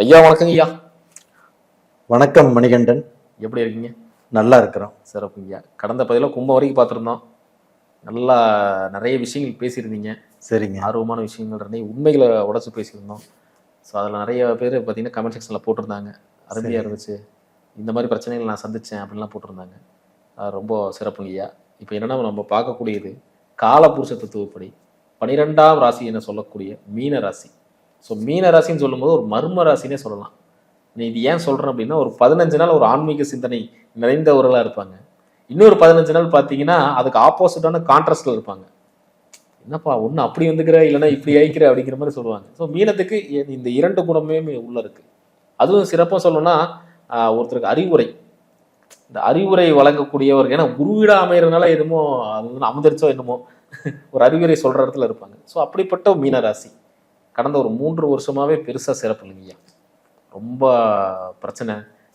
ஐயா வணக்கங்க ஐயா. வணக்கம் மணிகண்டன். எப்படி இருக்கீங்க? நல்லா இருக்கிறோம். சிறப்பு ஐயா. கடந்த பதில கும்பம் வரைக்கும் பார்த்துருந்தோம். நல்லா நிறைய விஷயங்கள் பேசியிருந்தீங்க. சரிங்க. ஆர்வமான விஷயங்கள் நிறைய உண்மைகளை உடச்சு பேசியிருந்தோம். ஸோ அதில் நிறைய பேர் பார்த்தீங்கன்னா கமெண்ட் செக்ஷனில் போட்டிருந்தாங்க. அருமையாக. இருந்துச்சு. இந்த மாதிரி பிரச்சனைகள் நான் சந்திச்சேன் அப்படின்லாம் போட்டிருந்தாங்க. அது ரொம்ப சிறப்புங்க ஐயா. இப்போ என்னன்னா நம்ம பார்க்கக்கூடியது காலபுருஷ தத்துவப்படி பனிரெண்டாம் ராசி என சொல்லக்கூடிய மீன ராசி. ஸோ மீன ராசின்னு சொல்லும்போது ஒரு மர்ம ராசினே சொல்லலாம். நீ இது ஏன் சொல்கிறேன் அப்படின்னா ஒரு பதினஞ்சு நாள் ஒரு ஆன்மீக சிந்தனை நிறைந்தவர்களாக இருப்பாங்க. இன்னொரு பதினஞ்சு நாள் பார்த்தீங்கன்னா அதுக்கு ஆப்போசிட்டான கான்ட்ராஸ்டில் இருப்பாங்க. என்னப்பா ஒன்று அப்படி வந்துக்கிற இல்லைன்னா இப்படி ஆயிக்கிற அப்படிங்கிற மாதிரி சொல்லுவாங்க. ஸோ மீனத்துக்கு இந்த இரண்டு குணமே உள்ள இருக்குது அதுவும் சிறப்பாக சொல்லணும்னா ஒருத்தருக்கு அறிவுரை. இந்த அறிவுரை வழங்கக்கூடியவர் ஏன்னா குருவீடாக அமையறதுனால என்னமோ அது வந்து அமுதரிச்சோ என்னமோ ஒரு அறிவுரை சொல்கிற இடத்துல இருப்பாங்க. ஸோ அப்படிப்பட்ட ஒரு மீனராசி கடந்த ஒரு மூன்று வருஷமாவே பெருசா சிறப்பு இல்லைங்கய்யா ரொம்ப பிரச்சனை.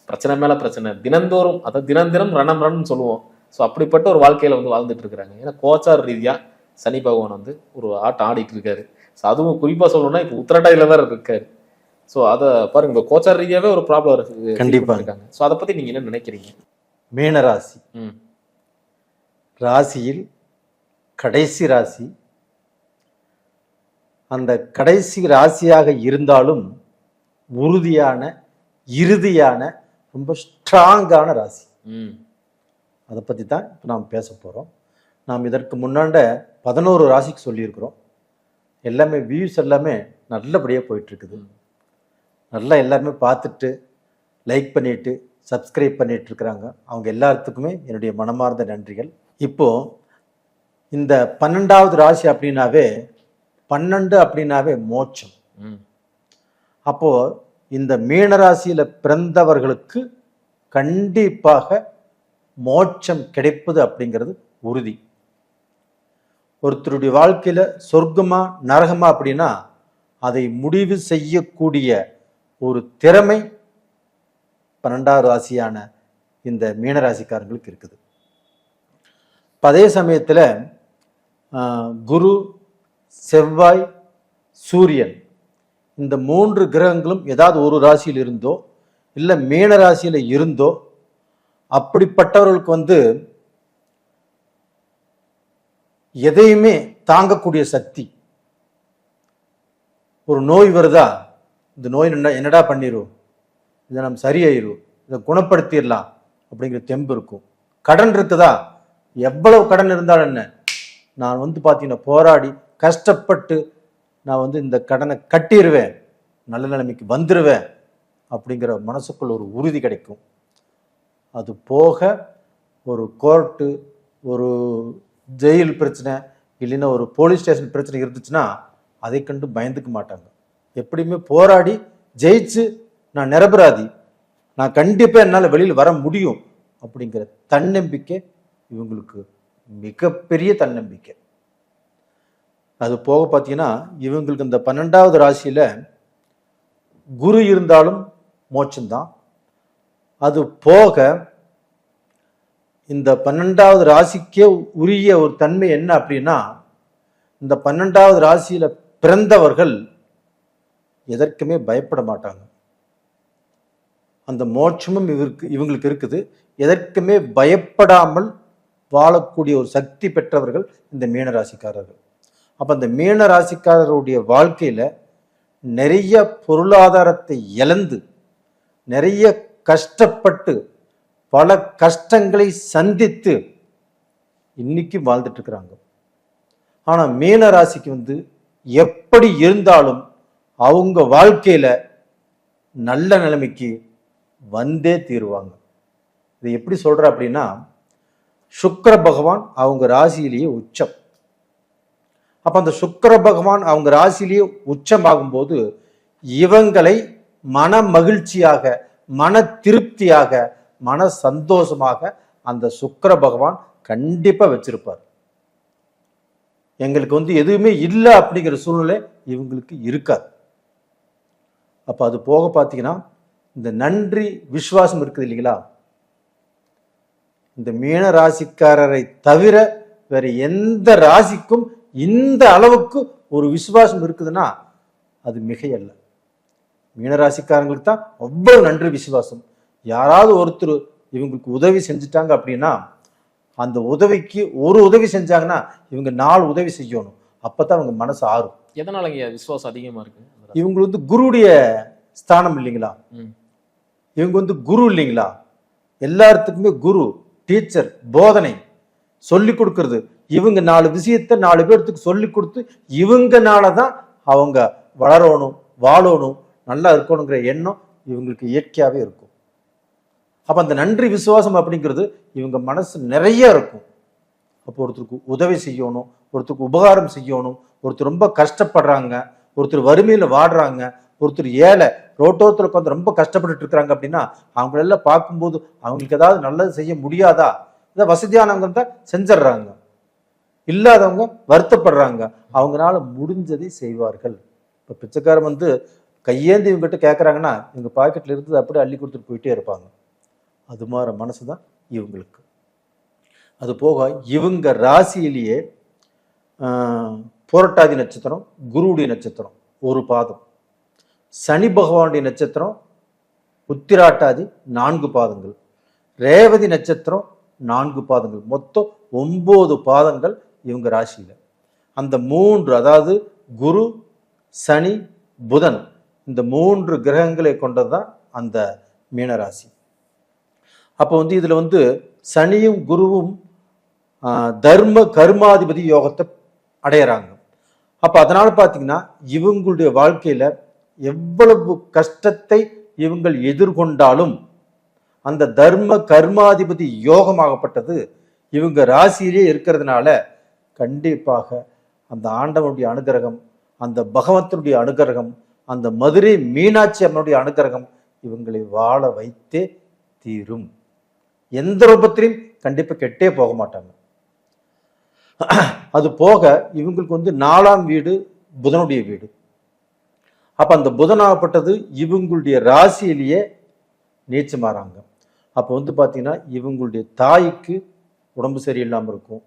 பிரச்சனை மேல பிரச்சனை. தினந்தோறும் அதாவது தினம் தினம் ரணம் ரன்னு சொல்லுவோம். ஸோ அப்படிப்பட்ட ஒரு வாழ்க்கையில வந்து வாழ்ந்துட்டு இருக்கிறாங்க. ஏன்னா கோச்சார் ரீதியா சனி பகவான் வந்து ஒரு ஆட்டம் ஆடிட்டு இருக்காரு. ஸோ அதுவும் குறிப்பா சொல்லணும்னா இப்போ உத்தரட்டாயில வேற இருக்காரு. ஸோ அதை பாருங்க. கோச்சார் ரீதியாவே ஒரு ப்ராப்ளம் இருக்கு. கண்டிப்பா. இருக்காங்க ஸோ அதை பத்தி நீங்க என்ன நினைக்கிறீங்க? மீன ராசி ம். ராசியில் கடைசி ராசி அந்த கடைசி ராசியாக இருந்தாலும் உறுதியான இறுதியான ரொம்ப ஸ்ட்ராங்கான ராசி. ம். அதை பற்றி தான் இப்போ நாம் பேச போகிறோம் நாம் இதற்கு முன்னாண்ட பதினோரு ராசிக்கு சொல்லியிருக்கிறோம். எல்லாமே வியூஸ் எல்லாமே நல்லபடியாக போயிட்டுருக்குது. நல்லா எல்லாருமே பார்த்துட்டு லைக் பண்ணிட்டு சப்ஸ்கிரைப் பண்ணிட்டு இருக்கிறாங்க. அவங்க எல்லாத்துக்குமே என்னுடைய மனமார்ந்த நன்றிகள். இப்போ இந்த பன்னெண்டாவது ராசி அப்படின்னாவே பன்னெண்டு அப்படின்னாவே மோட்சம். அப்போ இந்த மீன ராசியில பிறந்தவர்களுக்கு கண்டிப்பாக மோட்சம் கிடைப்பது அப்படிங்கிறது உறுதி. ஒருத்தருடைய வாழ்க்கையில சொர்க்கமா நரகமா அப்படின்னா அதை முடிவு செய்யக்கூடிய ஒரு திறமை பன்னெண்டாவது ராசியான இந்த மீனராசிக்காரங்களுக்கு இருக்குது. இப்ப அதே சமயத்தில் குரு செவ்வாய் சூரியன். இந்த மூன்று கிரகங்களும் ஏதாவது ஒரு ராசியில் இருந்தோ இல்லை மீன ராசியில் இருந்தோ அப்படிப்பட்டவர்களுக்கு வந்து எதையுமே தாங்கக்கூடிய சக்தி. ஒரு நோய் வருதா? இந்த நோய் என்னடா பண்ணிடும் இதை நம்ம சரியாயிரும். இதை குணப்படுத்திடலாம் அப்படிங்கிற தெம்பு இருக்கும். கடன் இருக்குதா? எவ்வளவு கடன் இருந்தாலும் என்ன? நான் வந்து பார்த்தீங்கன்னா போராடி கஷ்டப்பட்டு நான் வந்து இந்த கடனை கட்டிடுவேன் நல்ல நிலைமைக்கு வந்துடுவேன் அப்படிங்கிற மனசுக்குள்ள ஒரு உறுதி கிடைக்கும். அது போக ஒரு கோர்ட்டு ஒரு ஜெயில் பிரச்சனை இல்லைன்னா ஒரு போலீஸ் ஸ்டேஷன் பிரச்சனை இருந்துச்சுன்னா அதை கண்டு பயந்துக்க மாட்டாங்க. எப்படியுமே போராடி ஜெயிச்சு நான் நிரபராதி நான் கண்டிப்பாக என்னால் வெளியில் வர முடியும் அப்படிங்கிற தன்னம்பிக்கை இவங்களுக்கு மிகப்பெரிய தன்னம்பிக்கை. அது போக பார்த்தீங்கன்னா இவங்களுக்கு இந்த பன்னெண்டாவது ராசியில் குரு இருந்தாலும் மோட்சம்தான். அது போக இந்த பன்னெண்டாவது ராசிக்கே உரிய ஒரு தன்மை என்ன அப்படின்னா இந்த பன்னெண்டாவது ராசியில் பிறந்தவர்கள் எதற்குமே பயப்பட மாட்டாங்க. அந்த மோட்சமும் இவருக்கு இவங்களுக்கு இருக்குது. எதற்குமே பயப்படாமல் வாழக்கூடிய ஒரு சக்தி பெற்றவர்கள் இந்த மீன ராசிக்காரர்கள் அப்போ அந்த மீன ராசிக்காரருடைய வாழ்க்கையில் நிறைய பொருளாதாரத்தை இழந்து நிறைய கஷ்டப்பட்டு பல கஷ்டங்களை சந்தித்து இன்னைக்கு வாழ்ந்துட்டுருக்குறாங்க ஆனால் மீன ராசிக்கு வந்து எப்படி இருந்தாலும் அவங்க வாழ்க்கையில் நல்ல நிலைமைக்கு வந்தே தீருவாங்க. இது எப்படி சொல்கிற அப்படின்னா சுக்கர பகவான் அவங்க ராசியிலேயே உச்சம். அப்போ அந்த சுக்கர பகவான் அவங்க ராசிலேயே உச்சமாகும்போது இவங்களை மன மகிழ்ச்சியாக மன திருப்தியாக மன சந்தோஷமாக அந்த சுக்கர பகவான் கண்டிப்பாக வச்சிருப்பார். எங்களுக்கு வந்து எதுவுமே இல்லை அப்படிங்கிற சூழ்நிலை இவங்களுக்கு இருக்காது. அப்போ அது போக பார்த்தீங்கன்னா இந்த நன்றி விசுவாசம் இருக்குது இல்லைங்களா? இந்த மீன ராசிக்காரரை தவிர வேற எந்த ராசிக்கும் இந்த அளவுக்கு ஒரு விசுவாசம் இருக்குதுன்னா அது மிகையல்ல. மீனராசிக்காரங்களுக்கு தான் அவ்வளவு நன்றி விசுவாசம். யாராவது ஒருத்தர் இவங்களுக்கு உதவி செஞ்சுட்டாங்க அப்படின்னா அந்த உதவிக்கு ஒரு உதவி செஞ்சாங்கன்னா இவங்க நாலு உதவி செய்யணும். அப்பதான் அவங்க மனசு ஆறும். எதனாலங்க விசுவாசம் அதிகமா இருக்கு? இவங்க வந்து குருவுடைய ஸ்தானம் இல்லைங்களா. இவங்க வந்து குரு இல்லைங்களா? எல்லாத்துக்குமே குரு டீச்சர் போதனை. சொல்லி கொடுக்கறது. இவங்க நாலு விஷயத்த நாலு பேர்த்துக்கு சொல்லி கொடுத்து இவங்கனால தான் அவங்க வளரணும் வாழணும் நல்லா இருக்கணுங்கிற எண்ணம் இவங்களுக்கு இயற்கையாகவே இருக்கும். அப்போ அந்த நன்றி விசுவாசம் அப்படிங்கிறது இவங்க மனசு நிறைய இருக்கும். அப்போ ஒருத்தருக்கு உதவி செய்யணும் ஒருத்தருக்கு உபகாரம் செய்யணும் ஒருத்தர் ரொம்ப கஷ்டப்படுறாங்க ஒருத்தர் வறுமையில் வாடுறாங்க ஒருத்தர் ஏழை ரோட்டோரத்தில் உட்காந்து ரொம்ப கஷ்டப்பட்டுட்டு இருக்கிறாங்க அப்படின்னா அவங்களெல்லாம் பார்க்கும்போது அவங்களுக்கு ஏதாவது நல்லது செய்ய முடியாதா? இதை வசதியானவங்க தான் செஞ்சிடுறாங்க. இல்லாதவங்க வருத்தப்படுறாங்க. அவங்களால முடிஞ்சதை செய்வார்கள். இப்போ பிச்சைக்காரன் வந்து கையேந்து இவங்ககிட்ட கேட்குறாங்கன்னா இவங்க பாக்கெட்டில் இருந்தது அப்படியே அள்ளி கொடுத்துட்டு போயிட்டே இருப்பாங்க. அது மாதிரி மனசு தான் இவங்களுக்கு. அது போக இவங்க ராசியிலேயே புரட்டாதி நட்சத்திரம் குருவுடைய நட்சத்திரம் ஒரு பாதம். சனி பகவானுடைய நட்சத்திரம் உத்திராட்டாதி நான்கு பாதங்கள். ரேவதி நட்சத்திரம் நான்கு பாதங்கள். மொத்தம் ஒன்பது பாதங்கள் இவங்க ராசியில். அந்த மூன்று அதாவது குரு சனி புதன் இந்த மூன்று கிரகங்களை கொண்டது தான் அந்த மீனராசி. அப்போ வந்து இதில் வந்து சனியும் குருவும் தர்ம கர்மாதிபதி யோகத்தை அடையிறாங்க. அப்போ அதனால் பார்த்தீங்கன்னா இவங்களுடைய வாழ்க்கையில் எவ்வளவு கஷ்டத்தை இவங்கள் எதிர்கொண்டாலும் அந்த தர்ம கர்மாதிபதி யோகமாகப்பட்டது. இவங்க ராசியிலே இருக்கிறதுனால கண்டிப்பாக அந்த ஆண்டவனுடைய அனுகிரகம் அந்த பகவந்தனுடைய அனுகிரகம் அந்த மதுரை மீனாட்சி அம்மனுடைய அனுகிரகம் இவங்களை வாழ வைத்தே தீரும். எந்த ரூபத்திலையும் கண்டிப்பாக கெட்டே போக மாட்டாங்க. அது போக இவங்களுக்கு வந்து நாலாம் வீடு புதனுடைய வீடு. அப்ப அந்த புதனாகப்பட்டது இவங்களுடைய ராசியிலேயே நீச்சமாறாங்க. அப்போ வந்து பார்த்தீங்கன்னா இவங்களுடைய தாய்க்கு உடம்பு சரியில்லாமல் இருக்கும்.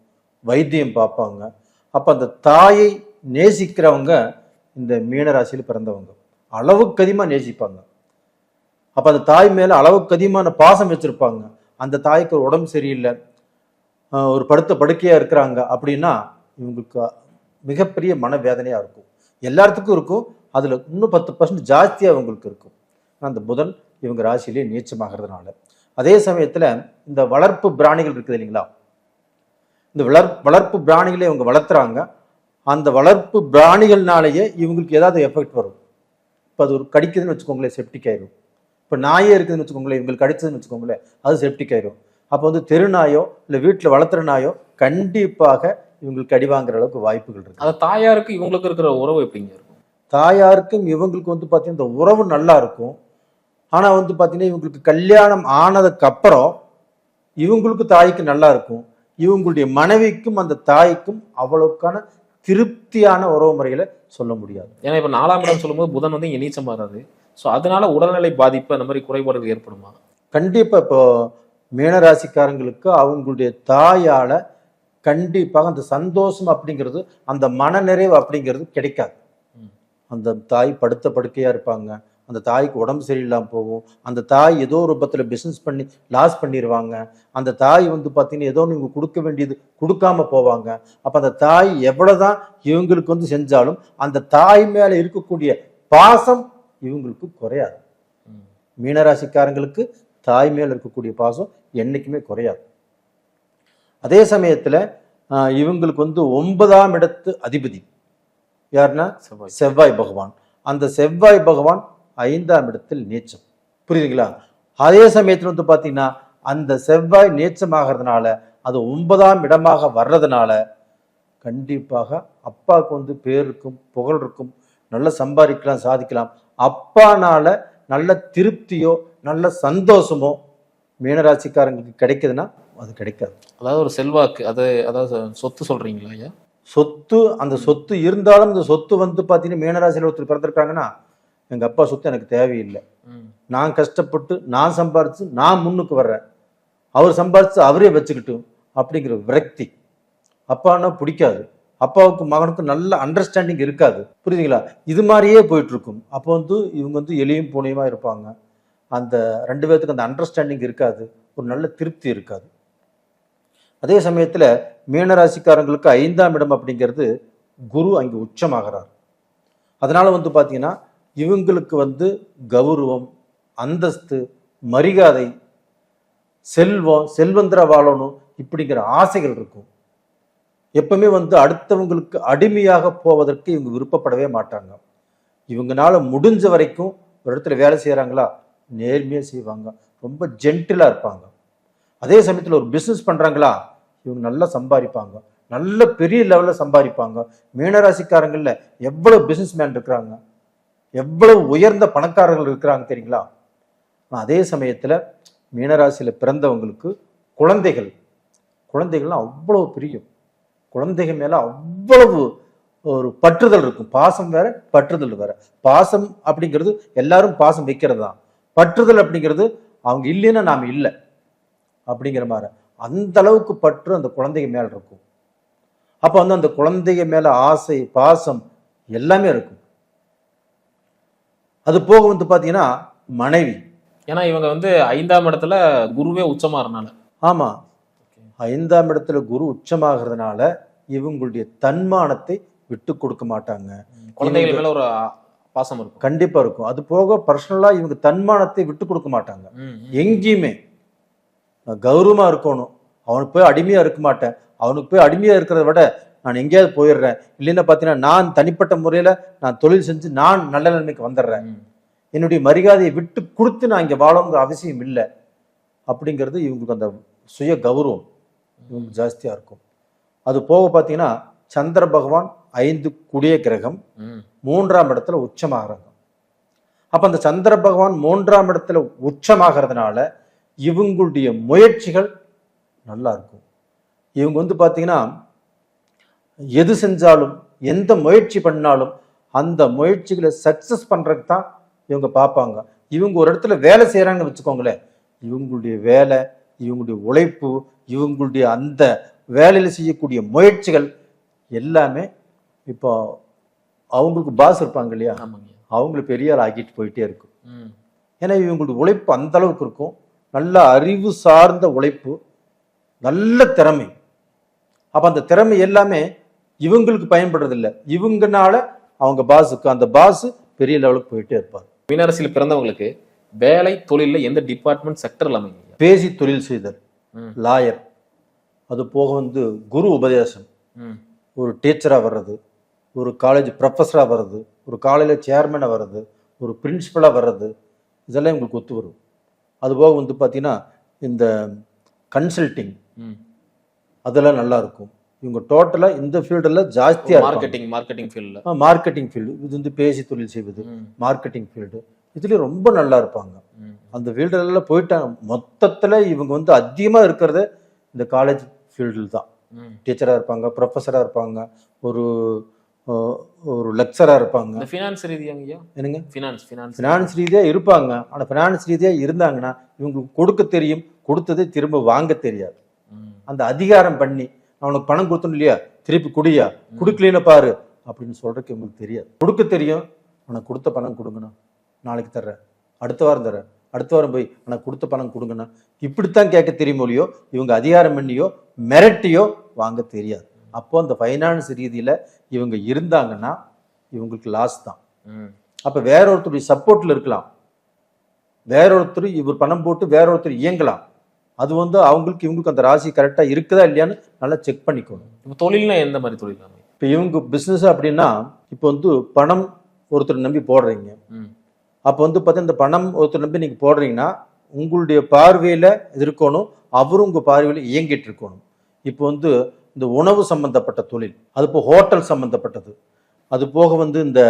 வைத்தியம் பார்ப்பாங்க. அப்போ அந்த தாயை நேசிக்கிறவங்க இந்த மீனராசியில் பிறந்தவங்க. அளவுக்கு அதிகமாக நேசிப்பாங்க. அப்போ அந்த தாய் மேலே அளவுக்கு அதிகமான பாசம் வச்சுருப்பாங்க. அந்த தாய்க்கு ஒரு உடம்பு சரியில்லை. ஒரு படுத்த படுக்கையாக இருக்கிறாங்க அப்படின்னா இவங்களுக்கு மிகப்பெரிய மனவேதனையாக இருக்கும். எல்லாத்துக்கும் இருக்கும். அதில் இன்னும் பத்து பர்சன்ட் ஜாஸ்தியாக இவங்களுக்கு இருக்கும். அந்த புதன் இவங்க ராசியிலே நீச்சமாகிறதுனால. அதே சமயத்தில் இந்த வளர்ப்பு பிராணிகள் இருக்குது இல்லைங்களா? இந்த வளர் வளர்ப்பு பிராணிகளை இவங்க வளர்த்துறாங்க. அந்த வளர்ப்பு பிராணிகள்னாலேயே இவங்களுக்கு ஏதாவது எஃபெக்ட் வரும். இப்போ அது ஒரு கடிக்குதுன்னு வச்சுக்கோங்களேன் செப்டிக் ஆயிரும். இப்போ நாயே இருக்குதுன்னு வச்சுக்கோங்களேன் இவங்களுக்கு கடிச்சதுன்னு வச்சுக்கோங்களேன் அது செப்டிக் ஆயிரும். அப்போ வந்து தெருநாயோ இல்லை வீட்டில் வளர்த்துற நாயோ கண்டிப்பாக இவங்களுக்கு அடி வாங்குற அளவுக்கு வாய்ப்புகள் இருக்கு. அந்த தாயாருக்கு இவங்களுக்கு இருக்கிற உறவு எப்படிங்க இருக்கும்? தாயாருக்கும் இவங்களுக்கு வந்து பார்த்தீங்கன்னா இந்த உறவு நல்லா இருக்கும். ஆனால் வந்து பார்த்தீங்கன்னா இவங்களுக்கு கல்யாணம் ஆனதுக்கு அப்புறம் இவங்களுக்கு தாய்க்கு நல்லா இருக்கும். இவங்களுடைய மனைவிக்கும் அந்த தாய்க்கும் அவ்வளவுக்கான திருப்தியான உறவு முறைகளை சொல்ல முடியாது. ஏன்னா இப்ப நாலாம் இடம் சொல்லும்போது புதன் வந்து இங்க நீச்சம் மாறாது ஸோ அதனால உடல்நிலை பாதிப்பு அந்த மாதிரி குறைபாடுகள் ஏற்படுமா? கண்டிப்பா இப்போ மீனராசிக்காரங்களுக்கு அவங்களுடைய தாயால கண்டிப்பாக அந்த சந்தோஷம் அப்படிங்கிறது அந்த மனநிறைவு அப்படிங்கிறது கிடைக்காது. அந்த தாய் படுத்த படுக்கையா இருப்பாங்க. அந்த தாய்க்கு உடம்பு சரியில்லாம போகும். அந்த தாய் ஏதோ ஒரு ரூபத்தில் பிஸ்னஸ் பண்ணி லாஸ் பண்ணிடுவாங்க அந்த தாய் வந்து பார்த்தீங்கன்னா ஏதோ நீங்க கொடுக்க வேண்டியது கொடுக்காம போவாங்க. அப்போ அந்த தாய் எவ்வளவுதான் இவங்களுக்கு வந்து செஞ்சாலும் அந்த தாய் மேல இருக்கக்கூடிய பாசம் இவங்களுக்கு குறையாது. மீனராசிக்காரங்களுக்கு தாய் மேல் இருக்கக்கூடிய பாசம் என்னைக்குமே குறையாது. அதே சமயத்துல இவங்களுக்கு வந்து ஒன்பதாம் இடத்து அதிபதி. யாருன்னா செவ்வாய். செவ்வாய் பகவான். அந்த செவ்வாய் பகவான் ஐந்தாம் இடத்தில் நீச்சம். புரியுதுங்களா? அதே சமயத்துல வந்து பாத்தீங்கன்னா அந்த செவ்வாய் நீச்சமாகறதுனால அது ஒன்பதாம் இடமாக வர்றதுனால கண்டிப்பாக அப்பாவுக்கு வந்து பேர் இருக்கும் புகழ் இருக்கும் நல்லா சம்பாதிக்கலாம் சாதிக்கலாம். அப்பானால நல்ல திருப்தியோ நல்ல சந்தோஷமோ மீனராசிக்காரங்களுக்கு கிடைக்குதுன்னா அது கிடைக்காது. அதாவது ஒரு செல்வாக்கு அது அதாவது சொத்து சொல்றீங்களா ஐயா? சொத்து அந்த சொத்து இருந்தாலும் இந்த சொத்து வந்து பார்த்தீங்கன்னா மீனராசியில் ஒருத்தர் பிறந்திருக்காங்கன்னா எங்கள் அப்பா சொத்து எனக்கு தேவையில்லை. நான் கஷ்டப்பட்டு நான் சம்பாரிச்சு நான் முன்னுக்கு வர்றேன். அவர் சம்பாரிச்சு அவரே வச்சுக்கிட்டும் அப்படிங்கிற விரக்தி அப்பான்னா பிடிக்காது. அப்பாவுக்கும் மகனுக்கும் நல்ல அண்டர்ஸ்டாண்டிங் இருக்காது. புரியுதுங்களா? இது மாதிரியே போயிட்டு இருக்கும் அப்போ வந்து இவங்க வந்து எளியும் பூனையுமா இருப்பாங்க. அந்த ரெண்டு பேர்த்துக்கு அந்த அண்டர்ஸ்டாண்டிங் இருக்காது. ஒரு நல்ல திருப்தி இருக்காது. அதே சமயத்தில் மீனராசிக்காரங்களுக்கு ஐந்தாம் இடம் அப்படிங்கிறது குரு அங்கே உச்சமாகிறார். அதனால வந்து பார்த்தீங்கன்னா இவங்களுக்கு வந்து கௌரவம் அந்தஸ்து மரியாதை செல்வம் செல்வந்திர வாழணும் இப்படிங்கிற ஆசைகள் இருக்கும். எப்பவுமே வந்து அடுத்தவங்களுக்கு அடிமையாக போவதற்கு இவங்க விருப்பப்படவே மாட்டாங்க. இவங்கனால முடிஞ்ச வரைக்கும் ஒரு இடத்துல வேலை செய்கிறாங்களா நேர்மையாக செய்வாங்க. ரொம்ப ஜென்டிலாக இருப்பாங்க. அதே சமயத்தில் ஒரு பிஸ்னஸ் பண்ணுறாங்களா இவங்க நல்லா சம்பாதிப்பாங்க. நல்ல பெரிய லெவலில் சம்பாதிப்பாங்க. மீனராசிக்காரங்களில் எவ்வளோ பிஸ்னஸ் மேன் இருக்கிறாங்க? எவ்வளவு உயர்ந்த பணக்காரர்கள் இருக்கிறாங்க தெரியுங்களா? அதே சமயத்தில் மீனராசியில் பிறந்தவங்களுக்கு குழந்தைகள் குழந்தைகள்லாம் அவ்வளோ பிரியம். குழந்தைகள் மேலே அவ்வளவு ஒரு பற்றுதல் இருக்கும். பாசம் வேற பற்றுதல் வேற. பாசம் அப்படிங்கிறது எல்லாரும் பாசம் வைக்கிறது? தான் பற்றுதல் அப்படிங்கிறது அவங்க இல்லைன்னா நாம் இல்லை. அப்படிங்கிற மாதிரி. அந்த அளவுக்கு பற்று அந்த குழந்தைங்க மேலே இருக்கும். அப்போ வந்து அந்த குழந்தைங்க மேலே ஆசை பாசம் எல்லாமே இருக்கும். அது போக வந்து பார்த்தீங்கன்னா மனைவி. ஏன்னா இவங்க வந்து ஐந்தாம் இடத்துல குருவே உச்சமா இருந்தால ஆமா. ஐந்தாம் இடத்துல குரு உச்சமாகிறதுனால இவங்களுடைய தன்மானத்தை விட்டு கொடுக்க மாட்டாங்க. குழந்தைகள் மேல ஒரு பாசம் இருக்கும். கண்டிப்பா இருக்கும். அது போக பர்சனலா இவங்க தன்மானத்தை விட்டு கொடுக்க மாட்டாங்க. எங்கேயுமே. நான் கௌரவமா இருக்கணும். அவனுக்கு போய் அடிமையா இருக்க மாட்டேன். அவனுக்கு போய் அடிமையா இருக்கிறத விட நான் எங்கேயாவது போயிடுறேன். இல்லைன்னா பார்த்தீங்கன்னா நான் தனிப்பட்ட முறையில நான் தொழில் செஞ்சு நான் நல்ல நிலைமைக்கு வந்துடுறேன். என்னுடைய மரியாதையை விட்டு கொடுத்து நான் இங்கே வாழணுங்கிற அவசியம் இல்லை. அப்படிங்கிறது இவங்களுக்கு அந்த சுய கௌரவம் இவங்களுக்கு ஜாஸ்தியா இருக்கும். அது போக பார்த்தீங்கன்னா சந்திர பகவான் ஐந்து குடிய கிரகம். மூன்றாம் இடத்துல உச்சமாகிறாங்க அப்ப அந்த சந்திர பகவான் மூன்றாம் இடத்துல உச்சமாகிறதுனால இவங்களுடைய முயற்சிகள் நல்லா இருக்கும். இவங்க வந்து பார்த்தீங்கன்னா எது செஞ்சாலும் எந்த முயற்சி பண்ணாலும் அந்த முயற்சிகளை சக்சஸ் பண்றதுக்கு தான் இவங்க பார்ப்பாங்க. இவங்க ஒரு இடத்துல வேலை செய்கிறாங்கன்னு வச்சுக்கோங்களேன். இவங்களுடைய வேலை இவங்களுடைய உழைப்பு இவங்களுடைய அந்த வேலையில செய்யக்கூடிய முயற்சிகள் எல்லாமே இப்போ அவங்களுக்கு பாஸ் இருப்பாங்க இல்லையா? ஆமாங்க. அவங்கள பெரிய ஆள் ஆக்கிட்டு போயிட்டே இருக்கும். ஏன்னா இவங்களுடைய உழைப்பு அந்த அளவுக்கு இருக்கும். நல்ல அறிவு சார்ந்த உழைப்பு நல்ல திறமை. அப்ப அந்த திறமை எல்லாமே இவங்களுக்கு பயன்படுறது இல்ல இவங்கனால அவங்க பாஸுக்கு அந்த பாஸ் பெரிய லெவலுக்கு போயிட்டே இருப்பார். மீனரசியில் பிறந்தவங்களுக்கு வேலை தொழில்ல எந்த டிபார்ட்மெண்ட் செக்டர்ல அமைங்க பேசி தொழில் செய்தல். லாயர் அது போக வந்து குரு உபதேசம். ஒரு டீச்சராக வர்றது ஒரு காலேஜ் ப்ரொஃபஸராக வர்றது ஒரு காலேஜில் சேர்மனாக வர்றது ஒரு பிரின்சிபலாக வர்றது இதெல்லாம் உங்களுக்கு ஒத்து வரும். அதுபோக வந்து பார்த்தீங்கன்னா இந்த கன்சல்டிங். அதெல்லாம் நல்லா இருக்கும். இவங்க டோட்டலாக இந்த ஃபீல்டில் ஜாஸ்தியாக மார்க்கெட்டிங் மார்க்கெட்டிங் ஃபீல்ட்ல மார்க்கெட்டிங் ஃபீல்டு இது வந்து பேசி தொழில் செய்வது. மார்க்கெட்டிங் ஃபீல்டு இதுலேயும் ரொம்ப நல்லா இருப்பாங்க. அந்த ஃபீல்டுல போயிட்டாங்க. மொத்தத்தில் இவங்க வந்து அதிகமாக இருக்கிறது இந்த காலேஜ் ஃபீல்டில் தான். டீச்சராக இருப்பாங்க ப்ரொஃபஸராக இருப்பாங்க ஒரு ஒரு லெக்சராக இருப்பாங்க. ஃபினான்ஸ் ரீதியாங்கய்யா என்னங்க? ஃபினான்ஸ் ஃபினான்ஸ் ஃபினான்ஸ் ரீதியாக இருப்பாங்க. ஆனால் ஃபினான்ஸ் ரீதியாக இருந்தாங்கன்னா இவங்களுக்கு கொடுக்க தெரியும் கொடுத்ததை திரும்ப வாங்க தெரியாது. அந்த அதிகாரம் பண்ணி அவனுக்கு பணம் கொடுத்தோம் இல்லையா? திருப்பி குடியா? கொடுக்கலன்னு பாரு. அப்படின்னு சொல்றதுக்கு இவங்களுக்கு தெரியாது. கொடுக்க தெரியும். உனக்கு கொடுத்த பணம் கொடுங்கண்ணா. நாளைக்கு தர்றேன். அடுத்த வாரம் தர்றேன். அடுத்த வாரம் போய் உனக்கு கொடுத்த பணம் கொடுங்கண்ணா. இப்படித்தான் கேட்க தெரியுமோலையோ இவங்க அதிகாரம் பண்ணியோ மிரட்டியோ வாங்க தெரியாது. அப்போ அந்த ஃபைனான்ஸ் ரீதியில இவங்க இருந்தாங்கன்னா இவங்களுக்கு லாஸ் தான். அப்ப வேற ஒருத்தருடைய சப்போர்ட்ல இருக்கலாம். வேற ஒருத்தர் இவர் பணம் போட்டு வேற ஒருத்தர் இயங்கலாம். அது வந்து அவங்களுக்கு இவங்களுக்கு அந்த ராசி கரெக்டா இருக்குதா இல்லையான்னு நல்லா செக் பண்ணிக்கணும் இப்போ தொழில்னா எந்த மாதிரி தொழில் இப்போ இவங்க பிஸ்னஸ் அப்படின்னா இப்போ வந்து பணம் ஒருத்தர் நம்பி போடுறீங்க. அப்போ வந்து பார்த்தா இந்த பணம் ஒருத்தர் நம்பி நீங்க போடுறீங்கன்னா உங்களுடைய பார்வையில இது இருக்கணும் அவரும் உங்க பார்வையில இயங்கிட்டு இருக்கணும். இப்போ வந்து இந்த உணவு சம்பந்தப்பட்ட தொழில் அது இப்போ ஹோட்டல் சம்பந்தப்பட்டது. அது போக வந்து இந்த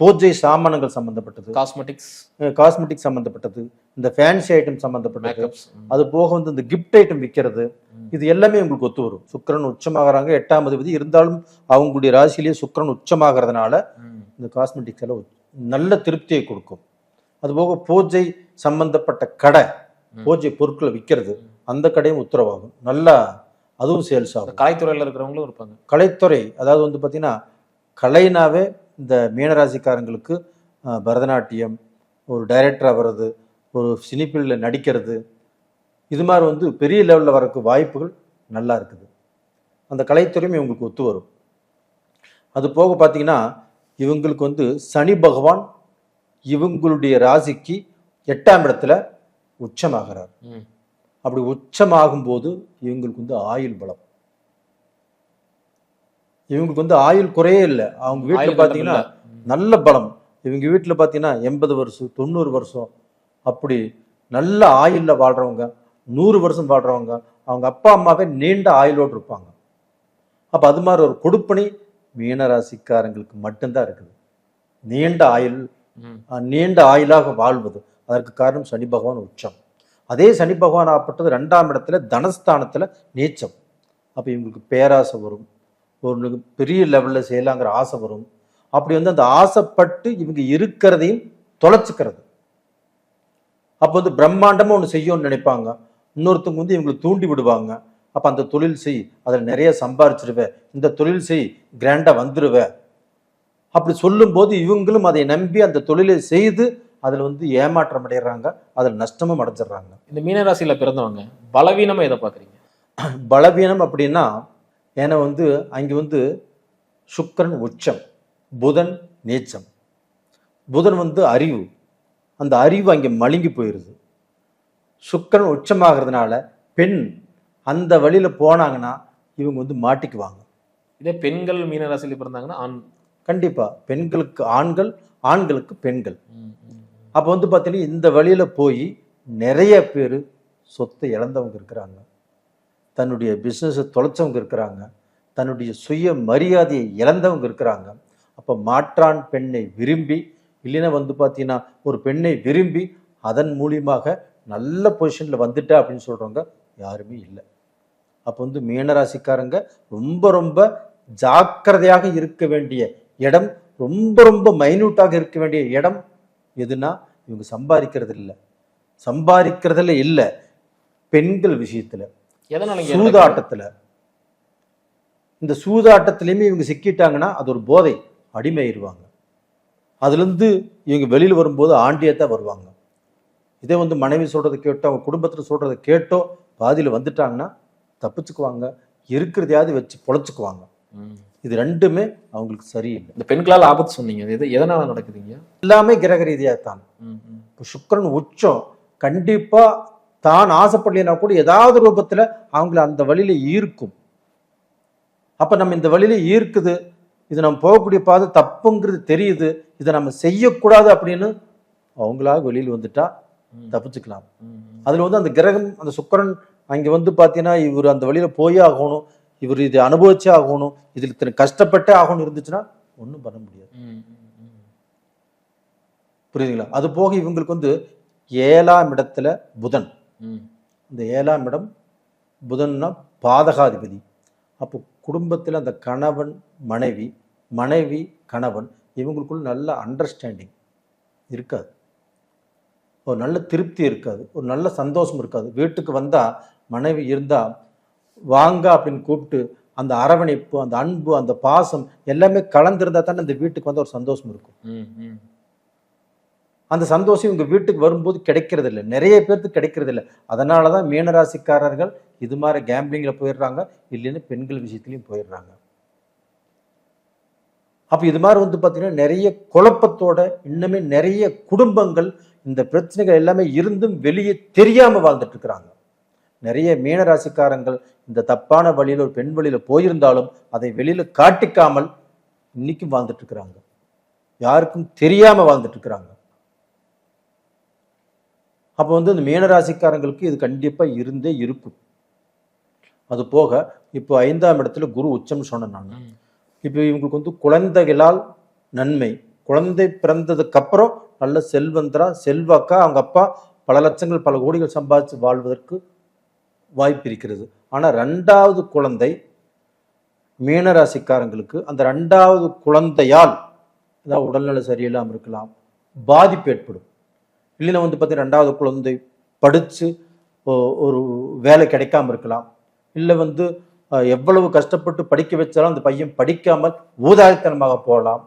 பூஜை சாமானங்கள் சம்பந்தப்பட்டது. காஸ்மெட்டிக்ஸ் காஸ்மெட்டிக் சம்பந்தப்பட்டது. இந்த ஃபேன்சி ஐட்டம் சம்பந்தப்பட்டது. மேக்கப்ஸ் அது போக வந்து இந்த கிஃப்ட் ஐட்டம் விற்கிறது. இது எல்லாமே உங்களுக்கு ஒத்து வரும். சுக்கிரன் உச்சமாகறாங்க எட்டாம் அதிபதி. இருந்தாலும் அவங்களுடைய ராசியிலேயே சுக்கிரன் உச்சமாகறதுனால இந்த காஸ்மெட்டிக்ஸ் எல்லாம் நல்ல திருப்தியை கொடுக்கும். அது போக பூஜை சம்பந்தப்பட்ட கடை. பூஜை பொருட்களை விற்கிறது அந்த கடையும் உத்தரவாகும். நல்லா அதுவும் சேல்ஸ் ஆகும். கலைத்துறையில இருக்கிறவங்களும் இருப்பாங்க. கலைத்துறை அதாவது வந்து பார்த்தீங்கன்னா கலைனாவே இந்த மீனராசிக்காரங்களுக்கு பரதநாட்டியம் ஒரு டைரக்டராக வர்றது ஒரு சினிஃபீல்டில் நடிக்கிறது இது மாதிரி வந்து பெரிய லெவலில் வரக்கு வாய்ப்புகள் நல்லா இருக்குது. அந்த கலைத்துறையும் இவங்களுக்கு ஒத்து வரும். அது போக பார்த்தீங்கன்னா இவங்களுக்கு வந்து சனி பகவான் இவங்களுடைய ராசிக்கு எட்டாம் இடத்துல உச்சமாகிறார். அப்படி உச்சமாகும்போது இவங்களுக்கு வந்து ஆயுள் பலம். இவங்களுக்கு வந்து ஆயுள் குறையே இல்லை. அவங்க வீட்டில் பார்த்தீங்கன்னா. நல்ல பலம். இவங்க வீட்டில் பார்த்தீங்கன்னா எண்பது வருஷம் தொண்ணூறு வருஷம் அப்படி நல்ல ஆயுளில் வாழ்கிறவங்க நூறு வருஷம் வாழ்கிறவங்க அவங்க அப்பா அம்மாவே நீண்ட ஆயுளோடு இருப்பாங்க. அப்போ அது மாதிரி ஒரு கொடுப்பனை மீனராசிக்காரங்களுக்கு மட்டும்தான் இருக்குது. நீண்ட ஆயுள் நீண்ட ஆயுளாக வாழ்வது. அதற்கு காரணம் சனி பகவான் உச்சம். அதே சனி பகவான் ஆப்பட்டது ரெண்டாம் இடத்துல தனஸ்தானத்துல நீச்சம். அப்போ இவங்களுக்கு பேராசை வரும். ஒரு பெரிய லெவலில் செய்யலாங்கிற ஆசை வரும். அப்படி வந்து அந்த ஆசைப்பட்டு இவங்க இருக்கிறதையும் தொலைச்சுக்கிறது. அப்போ வந்து பிரம்மாண்டமா ஒன்று செய்யணும்னு நினைப்பாங்க. இன்னொருத்தவங்க வந்து இவங்களை தூண்டி விடுவாங்க. அப்போ அந்த தொழில் செய் அதில் நிறைய சம்பாரிச்சிருவேன் இந்த தொழில் செய் கிராண்டாக வந்துருவேன் அப்படி சொல்லும்போது இவங்களும் அதை நம்பி அந்த தொழிலை செய்து அதில் வந்து ஏமாற்றம் அடைகிறாங்க அதில் நஷ்டமும் அடைஞ்சிடுறாங்க. இந்த மீனராசியில பிறந்தவங்க பலவீனமா எதை பாக்குறீங்க பலவீனம் அப்படின்னா ஏன்னா வந்து அங்கே வந்து சுக்கிரன் உச்சம் புதன் நீச்சம். புதன் வந்து அறிவு. அந்த அறிவு அங்கே மழுங்கி போயிடுது சுக்கிரன் உச்சமாகிறதுனால பெண் அந்த வழியில போனாங்கன்னா இவங்க வந்து மாட்டிக்குவாங்க. இதே பெண்கள் மீனராசியில பிறந்தாங்கன்னா ஆண். கண்டிப்பா. பெண்களுக்கு ஆண்கள் ஆண்களுக்கு பெண்கள். அப்போ வந்து பார்த்தீங்கன்னா இந்த வழியில போய் நிறைய பேர் சொத்தை இழந்தவங்க இருக்கிறாங்க. தன்னுடைய பிஸ்னஸை தொலைச்சவங்க இருக்கிறாங்க. தன்னுடைய சுய மரியாதையை இழந்தவங்க இருக்கிறாங்க. அப்போ மாற்றான் பெண்ணை விரும்பி இல்லைன்னா வந்து பார்த்தீங்கன்னா ஒரு பெண்ணை விரும்பி அதன் மூலியமாக நல்ல பொசிஷனில் வந்துட்டா அப்படின்னு சொல்கிறவங்க யாருமே இல்லை. அப்போ வந்து மீனராசிக்காரங்க ரொம்ப ரொம்ப ஜாக்கிரதையாக இருக்க வேண்டிய இடம் ரொம்ப ரொம்ப மைன்யூட்டாக இருக்க வேண்டிய இடம் எதுனா இவங்க சம்பாதிக்கிறது இல்லை சம்பாதிக்கிறதுல இல்லை. பெண்கள் விஷயத்தில். சூதாட்டத்துல. இந்த சூதாட்டத்திலையுமே இவங்க சிக்கிட்டாங்கன்னா அது ஒரு போதை. அடிமையாயிருவாங்க. அதுலேருந்து இவங்க வெளியில் வரும்போது ஆண்டியத்தான் வருவாங்க. இதே வந்து மனைவி சொல்றதை கேட்டோ அவங்க குடும்பத்தில் சொல்றதை கேட்டோ பாதியில் வந்துட்டாங்கன்னா தப்பிச்சுக்குவாங்க. இருக்கிறதையாவது வச்சு பொழைச்சுக்குவாங்க. இது ரெண்டுமே அவங்களுக்கு சரியில்லை. இந்த பெண்களால் ஆபத்து சொன்னீங்க. இது எது- எதனால நடக்குதுங்க? எல்லாமே கிரக ரீதியாக தான். இப்போ சுக்கிரன் உச்சம். கண்டிப்பா தான் ஆசைப்படலைன்னா கூட ஏதாவது ரூபத்துல அவங்கள அந்த வழியில ஈர்க்கும் அப்ப நம்ம இந்த வழியில ஈர்க்குது இது நம்ம போகக்கூடிய பாதை தப்புங்கிறது தெரியுது இதை நம்ம செய்யக்கூடாது அப்படின்னு அவங்களாக வெளியில் வந்துட்டா. தப்பிச்சுக்கலாம். அதுல வந்து அந்த கிரகம் அந்த சுக்கிரன் அங்க வந்து பாத்தீங்கன்னா இவர் அந்த வழியில போயே ஆகணும் இவர் இதை அனுபவிச்சே ஆகணும் இதில் இத்தனை கஷ்டப்பட்டே ஆகணும் இருந்துச்சுன்னா ஒன்றும் பண்ண முடியாது. புரியுதுங்களா அது போக இவங்களுக்கு வந்து ஏழாம் இடத்துல புதன். இந்த ஏழாம் இடம் புதன்னா பாதகாதிபதி. அப்போ குடும்பத்தில் அந்த கணவன் மனைவி மனைவி கணவன் இவங்களுக்குள்ள நல்ல அண்டர்ஸ்டாண்டிங் இருக்காது. ஒரு நல்ல திருப்தி இருக்காது. ஒரு நல்ல சந்தோஷம் இருக்காது. வீட்டுக்கு வந்தால் மனைவி இருந்தால் வாங்க அப்படின்னு கூப்பிட்டு அந்த அரவணைப்பு அந்த அன்பு அந்த பாசம் எல்லாமே கலந்திருந்தா தானே அந்த வீட்டுக்கு வந்து ஒரு சந்தோஷம் இருக்கும். அந்த சந்தோஷம் இவங்க வீட்டுக்கு வரும்போது கிடைக்கிறது இல்லை நிறைய பேர்த்துக்கு கிடைக்கிறது இல்லை அதனால தான் மீனராசிக்காரர்கள் இது மாதிரி கேம்பிளிங்கில் போயிடுறாங்க. இல்லைன்னு பெண்கள் விஷயத்துலையும் போயிடுறாங்க. அப்போ இது மாதிரி வந்து பார்த்திங்கன்னா நிறைய குழப்பத்தோட இன்னுமே நிறைய குடும்பங்கள் இந்த பிரச்சனைகள் எல்லாமே இருந்தும் வெளியே தெரியாமல் வாழ்ந்துட்டு இருக்கிறாங்க நிறைய மீனராசிக்காரங்கள் இந்த தப்பான வழியில் ஒரு பெண் வழியில் போயிருந்தாலும் அதை வெளியில் காட்டிக்காமல் இன்னைக்கும் வாழ்ந்துட்டு இருக்கிறாங்க யாருக்கும் தெரியாமல் வாழ்ந்துட்டு இருக்கிறாங்க அப்போ வந்து இந்த மீனராசிக்காரங்களுக்கு இது கண்டிப்பாக இருந்தே இருக்கும். அது போக இப்போ ஐந்தாம் இடத்துல குரு உச்சம் சொன்னேன் நான். இப்போ இவங்களுக்கு வந்து குழந்தைகளால் நன்மை. குழந்தை பிறந்ததுக்கு அப்புறம் நல்ல செல்வந்தரா செல்வாக்கா அவங்க அப்பா பல லட்சங்கள் பல கோடிகள் சம்பாதிச்சு வாழ்வதற்கு வாய்ப்பு இருக்கிறது. ஆனா ரெண்டாவது குழந்தை மீனராசிக்காரங்களுக்கு அந்த ரெண்டாவது குழந்தையால் ஏதாவது உடல்நல சரியில்லாமல் இருக்கலாம் பாதிப்பு ஏற்படும். இல்லைன்னா வந்து பார்த்தீங்கன்னா ரெண்டாவது குழந்தை படித்து ஒரு வேலை கிடைக்காம இருக்கலாம். இல்லை வந்து எவ்வளவு கஷ்டப்பட்டு படிக்க வச்சாலும் அந்த பையன் படிக்காமல் ஊதாரித்தனமாக போகலாம்.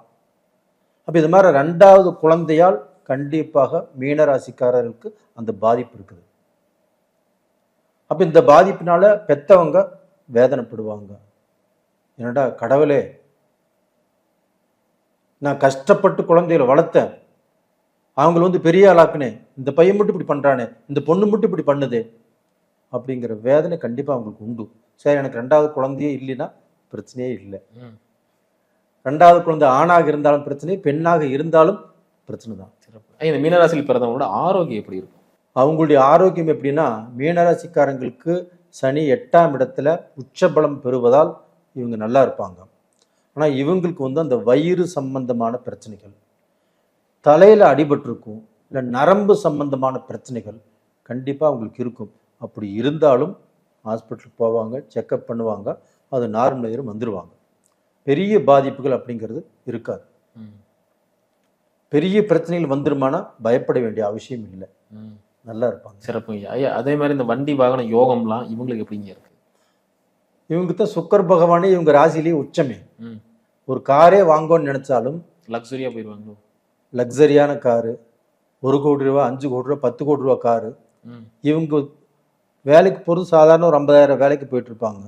அப்போ இது மாதிரி ரெண்டாவது குழந்தையால் கண்டிப்பாக மீனராசிக்காரர்களுக்கு அந்த பாதிப்பு இருக்குது. அப்போ இந்த பாதிப்பினால பெத்தவங்க வேதனைப்படுவாங்க. என்னடா கடவுளே நான் கஷ்டப்பட்டு குழந்தைகளை வளர்த்தேன். அவங்கள வந்து பெரிய ஆளாக்குனேன் இந்த பையன் மட்டும் இப்படி பண்றானே. இந்த பொண்ணு மட்டும் இப்படி பண்ணுதே. அப்படிங்கிற வேதனை கண்டிப்பா அவங்களுக்கு உண்டு. சரி எனக்கு ரெண்டாவது குழந்தையே இல்லைன்னா பிரச்சனையே இல்லை. ரெண்டாவது குழந்தை ஆணாக இருந்தாலும் பிரச்சனை பெண்ணாக இருந்தாலும் பிரச்சனை தான். சிறப்பு. இந்த மீனராசியில் பிறந்தவங்களோட ஆரோக்கியம் எப்படி இருக்கும்? அவங்களுடைய ஆரோக்கியம் எப்படின்னா மீனராசிக்காரங்களுக்கு சனி எட்டாம் இடத்துல உச்சபலம் பெறுவதால் இவங்க நல்லா இருப்பாங்க. ஆனால் இவங்களுக்கு வந்து அந்த வயிறு சம்பந்தமான பிரச்சனைகள் தலையில் அடிபட்டிருக்கும் இல்லை நரம்பு சம்பந்தமான பிரச்சனைகள் கண்டிப்பாக அவங்களுக்கு இருக்கும். அப்படி இருந்தாலும் ஹாஸ்பிட்டலுக்கு போவாங்க செக்கப் பண்ணுவாங்க அது நார்மல் வந்துடுவாங்க பெரிய பாதிப்புகள் அப்படிங்கிறது இருக்காது. ம். பெரிய பிரச்சனைகள் வந்துருமானா பயப்பட வேண்டிய அவசியம் இல்லை. ம். நல்லா இருப்பாங்க. சிறப்பு ஐயா அதே மாதிரி இந்த வண்டி வாகன யோகம்லாம் இவங்களுக்கு எப்படிங்க இருக்கு? இவங்க தான் சுக்கர் பகவானே இவங்க ராசிலேயே உச்சமே. ஒரு காரே வாங்கணும்னு நினைச்சாலும் லக்ஸரியா போயிடுவாங்களோ லக்ஸரியான காரு ஒரு கோடி ரூபா அஞ்சு கோடி ரூபா பத்து கோடி ரூபா காரு. இவங்க வேலைக்கு போகிறது சாதாரண ஒரு ஐம்பதாயிரம் வேலைக்கு போயிட்டு இருப்பாங்க.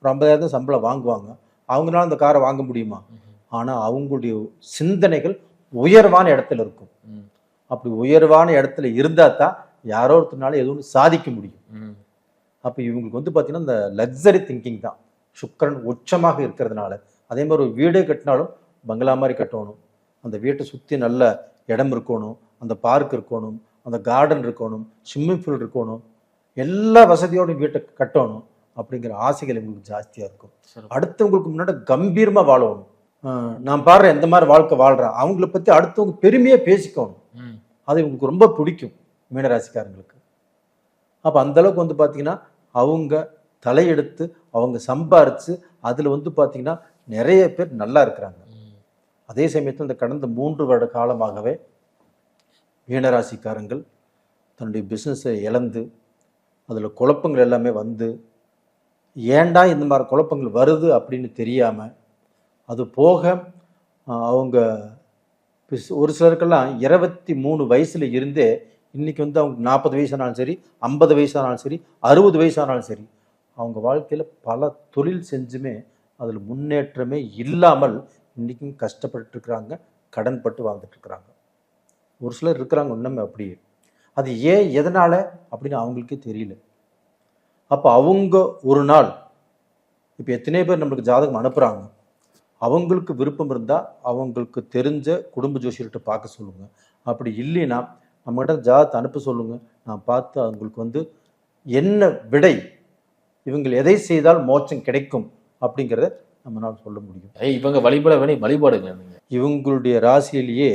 ஒரு ஐம்பதாயிரம் தான் சம்பளம் வாங்குவாங்க அவங்களால அந்த காரை வாங்க முடியுமா. ஆனால் அவங்களுடைய சிந்தனைகள் உயர்வான இடத்துல இருக்கும். அப்படி உயர்வான இடத்துல இருந்தால் தான் யாரோ ஒருத்தனால எதுவும் சாதிக்க முடியும். அப்போ இவங்களுக்கு வந்து பார்த்தீங்கன்னா இந்த லக்ஸரி திங்கிங் தான் சுக்கிரன் உச்சமாக இருக்கிறதுனால அதே மாதிரி ஒரு வீடே கட்டினாலும் பங்களா மாதிரி கட்டணும் அந்த வீட்டை சுற்றி நல்ல இடம் இருக்கணும் அந்த பார்க் இருக்கணும் அந்த கார்டன் இருக்கணும் ஸ்விம்மிங் பூல் இருக்கணும் எல்லா வசதியோடும் வீட்டை கட்டணும் அப்படிங்கிற ஆசைகள் இவங்களுக்கு ஜாஸ்தியாக இருக்கும். அடுத்தவங்களுக்கு முன்னாடி கம்பீரமாக வாழணும் நான் பாடுற எந்த மாதிரி வாழ்க்கை வாழ்கிறேன் அவங்கள பற்றி அடுத்தவங்க பெருமையாக பேசிக்கணும். அது இவங்களுக்கு ரொம்ப பிடிக்கும் மீனராசிக்காரங்களுக்கு அப்போ அந்த அளவுக்கு வந்து பார்த்தீங்கன்னா அவங்க தலையெடுத்து அவங்க சம்பாரித்து அதில் வந்து பார்த்தீங்கன்னா நிறைய பேர் நல்லா இருக்கிறாங்க. அதே சமயத்தில் இந்த கடந்த மூன்று வருட காலமாகவே மீனராசிக்காரங்கள் தன்னுடைய பிஸ்னஸை இழந்து அதில் குழப்பங்கள் எல்லாமே வந்து ஏன்டா இந்த மாதிரி குழப்பங்கள் வருது அப்படின்னு தெரியாமல் அது போக அவங்க ஒரு சிலருக்கெல்லாம் இருபத்தி மூணு வயசில் இருந்தே இன்றைக்கி வந்து அவங்க நாற்பது வயசானாலும் சரி ஐம்பது வயசானாலும் சரி அறுபது வயசானாலும் சரி அவங்க வாழ்க்கையில் பல தொழில் செஞ்சுமே அதில் முன்னேற்றமே இல்லாமல் இன்றைக்கும் கஷ்டப்பட்டுருக்குறாங்க கடன் கடன்பட்டு வாழ்ந்துட்டுருக்குறாங்க. ஒரு சிலர் இருக்கிறாங்க இன்னுமே அப்படியே. அது ஏன் எதனால் அப்படின்னு அவங்களுக்கே தெரியல. அப்போ அவங்க ஒரு நாள் இப்போ எத்தனை பேர் நம்மளுக்கு ஜாதகம் அனுப்புகிறாங்க அவங்களுக்கு விருப்பம் இருந்தால் அவங்களுக்கு தெரிஞ்ச குடும்ப ஜோசியர்கிட்ட பார்க்க சொல்லுங்கள் அப்படி இல்லைன்னா நம்மகிட்ட ஜாதகத்தை அனுப்ப சொல்லுங்கள் நான் பார்த்து அவங்களுக்கு வந்து என்ன விடை இவங்க எதை செய்தால் மோட்சம் கிடைக்கும் அப்படிங்கிறத நம்மளால் சொல்ல முடியும். இவங்க வழிபட வேண்டிய வழிபாடுங்க. இவங்களுடைய ராசியிலேயே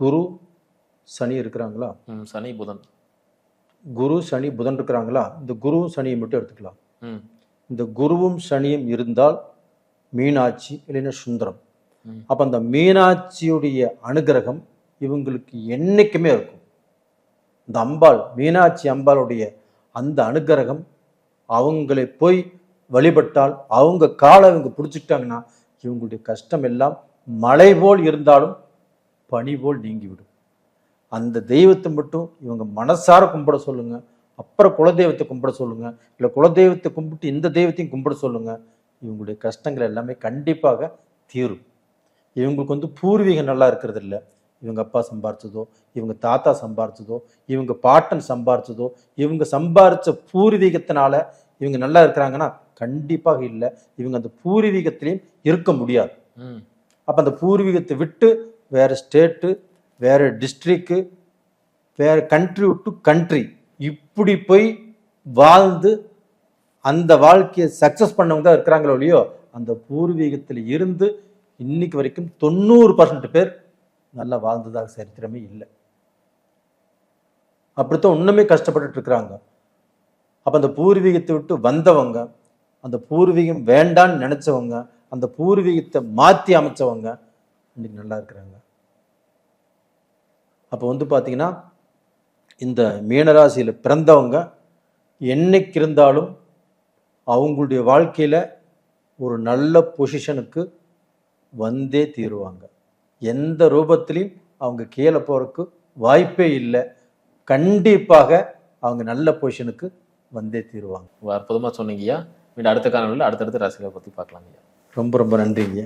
குரு சனி இருக்கிறாங்களா. சனி புதன். குரு சனி புதன் இருக்கிறாங்களா? இந்த குருவும் சனியை மட்டும் எடுத்துக்கலாம். இந்த குருவும் சனியும் இருந்தால் மீனாட்சி இல்லைன்னா சுந்தரம். அப்போ அந்த மீனாட்சியுடைய அனுகிரகம் இவங்களுக்கு என்னைக்குமே இருக்கும். இந்த அம்பாள் மீனாட்சி அம்பாளுடைய அந்த அனுகிரகம் அவங்களை போய் வழிபட்டால் அவங்க காலை இவங்க பிடிச்சிட்டாங்கன்னா இவங்களுடைய கஷ்டம் எல்லாம் மழை போல் இருந்தாலும் பனி போல் நீங்கிவிடும். அந்த தெய்வத்தை மட்டும் இவங்க மனசார கும்பிட சொல்லுங்க. அப்புறம் குலதெய்வத்தை கும்பிட சொல்லுங்க. இல்லை குலதெய்வத்தை கும்பிட்டு இந்த தெய்வத்தையும் கும்பிட சொல்லுங்க. இவங்களுடைய கஷ்டங்கள் எல்லாமே கண்டிப்பாக தீரும். இவங்களுக்கு வந்து பூர்வீகம் நல்லா இருக்கிறது இல்லை இவங்க அப்பா சம்பாரிச்சதோ இவங்க தாத்தா சம்பாரிச்சதோ இவங்க பாட்டன் சம்பாரிச்சதோ இவங்க சம்பாரித்த பூர்வீகத்தினால இவங்க நல்லா இருக்கிறாங்கன்னா கண்டிப்பாக இல்லை. இவங்க அந்த பூர்வீகத்திலையும் இருக்க முடியாது. ம். அப்போ அந்த பூர்வீகத்தை விட்டு வேற ஸ்டேட்டு வேற டிஸ்ட்ரிக்கு வேற கண்ட்ரி டு கண்ட்ரி இப்படி போய் வாழ்ந்து அந்த வாழ்க்கையை சக்ஸஸ் பண்ணவங்க தான் இருக்கிறாங்களோ இல்லையோ அந்த பூர்வீகத்தில் இருந்து இன்னைக்கு வரைக்கும் தொண்ணூறு பர்சன்ட் பேர் நல்லா வாழ்ந்ததாக சரித்திரமே இல்லை. அப்படித்தான் இன்னுமே கஷ்டப்பட்டுட்டு இருக்கிறாங்க. அப்போ அந்த பூர்வீகத்தை விட்டு வந்தவங்க அந்த பூர்வீகம் வேண்டான்னு நினச்சவங்க அந்த பூர்வீகத்தை மாற்றி அமைச்சவங்க இன்னைக்கு நல்லா இருக்கிறாங்க. அப்போ வந்து பார்த்தீங்கன்னா இந்த மீனராசியில் பிறந்தவங்க என்னைக்கு இருந்தாலும் அவங்களுடைய வாழ்க்கையில் ஒரு நல்ல பொசிஷனுக்கு வந்தே தீருவாங்க. எந்த ரூபத்திலையும் அவங்க கீழே போகிறதுக்கு வாய்ப்பே இல்லை. கண்டிப்பாக அவங்க நல்ல பொசிஷனுக்கு வந்தே தீருவாங்க. ரொம்ப அற்புதமா சொன்னீங்கய்யா மீண்டும் அடுத்த காணொலியில் அடுத்தடுத்த ராசிகளை பத்தி பார்க்கலாம் ஐயா. ரொம்ப ரொம்ப நன்றிங்க